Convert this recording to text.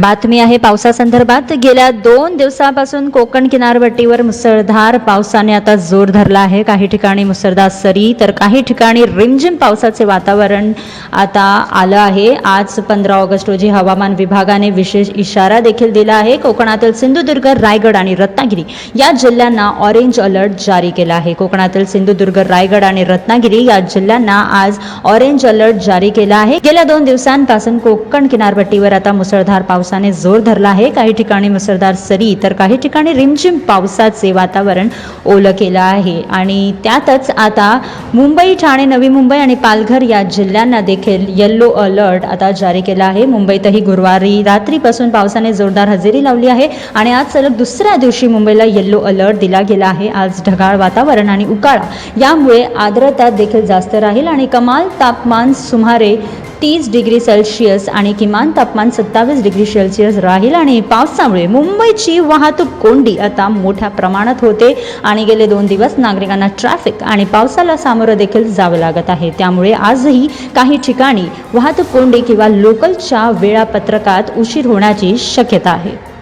बातमी आहे पावसासंदर्भात. गेल्या दोन दिवसापासून कोकण किनारपट्टीवर मुसळधार पावसाने आता जोर धरला आहे. काही ठिकाणी मुसळधार सरी तर काही ठिकाणी रिमझिम पावसाचे वातावरण आता आलं आहे. आज पंधरा ऑगस्ट रोजी हवामान विभागाने विशेष इशारा देखील दिला आहे. कोकणातील सिंधुदुर्ग रायगड आणि रत्नागिरी या जिल्ह्यांना ऑरेंज अलर्ट जारी केला आहे. कोकणातील सिंधुदुर्ग रायगड आणि रत्नागिरी या जिल्ह्यांना आज ऑरेंज अलर्ट जारी केला आहे. गेल्या दोन दिवसांपासून कोकण किनारपट्टीवर आता मुसळधार पावसाने जोर धरला आहे. काही ठिकाणी मुसळधार सरी तर काही ठिकाणी रिमझिम पावसाचे वातावरण ओलं केलं आहे. आणि त्यातच आता मुंबई ठाणे नवी मुंबई आणि पालघर या जिल्ह्यांना देखील येल्लो अलर्ट आता जारी केला आहे. मुंबईतही गुरुवारी रात्रीपासून पावसाने जोरदार हजेरी लावली आहे आणि आज सलग दुसऱ्या दिवशी मुंबईला येल्लो अलर्ट दिला गेला आहे. आज ढगाळ वातावरण आणि उकाळा यामुळे आर्द्रता देखील जास्त राहील आणि कमाल तापमान सुमारे तीस डिग्री सेल्सिअस आणि किमान तापमान सत्तावीस डिग्री सेल्सिअस राहील आणि पावसामुळे मुंबईची वाहतूक कोंडी आता मोठ्या प्रमाणात होते. आणि गेले दोन दिवस नागरिकांना ट्रॅफिक आणि पावसाला सामोरं देखील जावं लागत आहे. त्यामुळे आजही काही ठिकाणी वाहतूक कोंडी किंवा लोकलच्या वेळापत्रकात उशीर होण्याची शक्यता आहे.